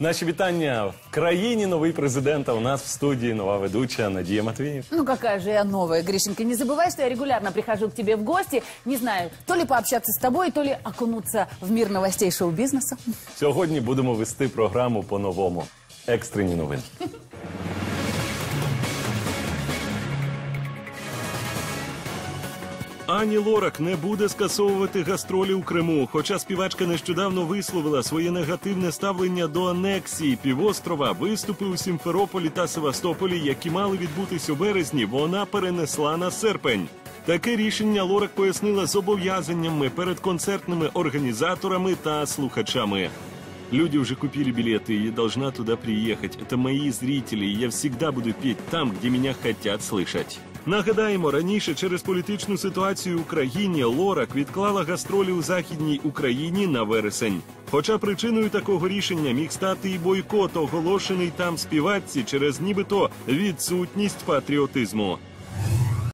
Наші вітання в країні новий президент. А у нас в студії нова ведуча Надія Матвіїв. Ну какая же я новая, Гришенька. Не забывай, что я регулярно прихожу к тебе в гости. Не знаю, то ли пообщаться с тобой, то ли окунуться в мир новостей шоу-бизнеса. Сьогодні будемо вести програму по-новому. Екстрені новини. Ані Лорак не буде скасовувати гастролі у Криму. Хоча співачка нещодавно висловила своє негативне ставлення до анексії півострова, виступи у Сімферополі та Севастополі, які мали відбутись у березні, вона перенесла на серпень. Таке рішення Лорак пояснила зобов'язаннями перед концертними організаторами та слухачами. Люди уже купили билеты, и я должна туда приехать. Это мои зрители, и я всегда буду петь там, где меня хотят слышать. Нагадаємо, раніше через політичну ситуацію в Україні Лорак відклала гастролі у Західній Україні на вересень. Хоча причиною такого рішення міг стати і бойкот, оголошений там співачці через нібито відсутність патріотизму.